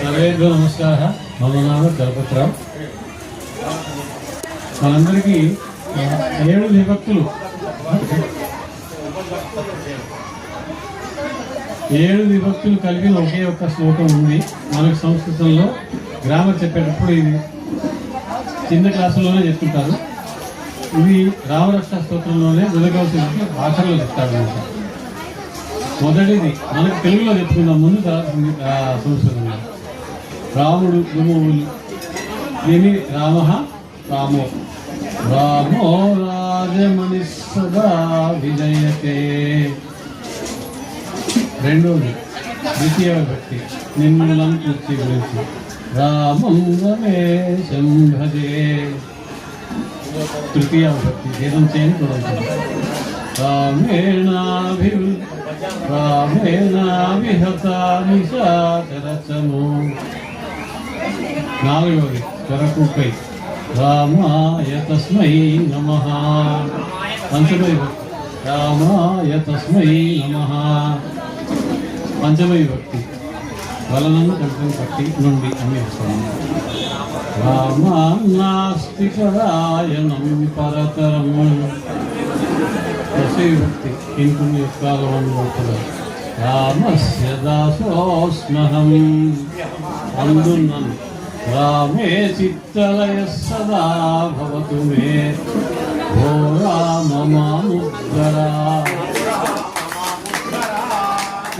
సర్వేభ్యో నమస్కార. మమ నామ దళపతిరావు మనందరికీ ఏడు విభక్తులు. ఏడు విభక్తులు కలిగిన ఒకే ఒక్క శ్లోకం ఉంది. మనకు సంస్కృతంలో గ్రామర్ చెప్పేటప్పుడు ఇది చిన్న క్లాసులోనే చెప్తుంటారు. ఇది రామరక్ష స్తోత్రంలోనే వెలుగవలసిన భాషల్లో చెప్తారు మొదటిది మనకు తెలుగులో చెప్పుకుందాం. ముందు సంస్కృతంలో. రాముడు గురువులు దీని రామ? రామో. రామో రాజమణి సదా విజయతే రెండోది ద్వితీయ భక్తి నిర్మలం పూర్తి గురించి. రామం రమేశం భజే తృతీయ భక్తి భేదం చేయని చూడండి రామేణాభి రామేణాభిహత నిశాచరచము నాలుగవది స్వరకుపై రామాయ తస్మై నమ. పంచమై రామాయ తస్మై నమ. పంచమై భక్తి. వలనము కంఠం కట్టి నుండి అని వస్తాను రామాస్తికరాయణం నాస్తి పరాయణం పరతరం దశవిభక్తి ఇంకొన్ని కాలం రామస్య దాసోస్మహం. అందున్నాను రామే చిత్తలయ సదా భవతు మే ఓ రామ మాముద్దరా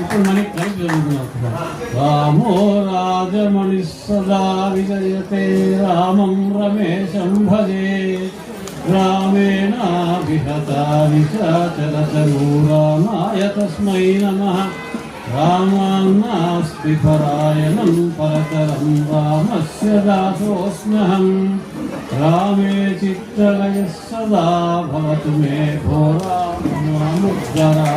ఇప్పుడు మనకి కలిసి జరుగుతున్నారు రామో రాజమణి సదా విజయతే రామం రమేశం భజే రామేణాభిహతాని చరచరు రామాయ తస్మై నమః రామాన్నాస్తి పరాయణం పరతరం రామస్య దాసోస్మ్యహం. రామే చిత్తలయ సదా భవతు మే భో రామ మాముద్దరా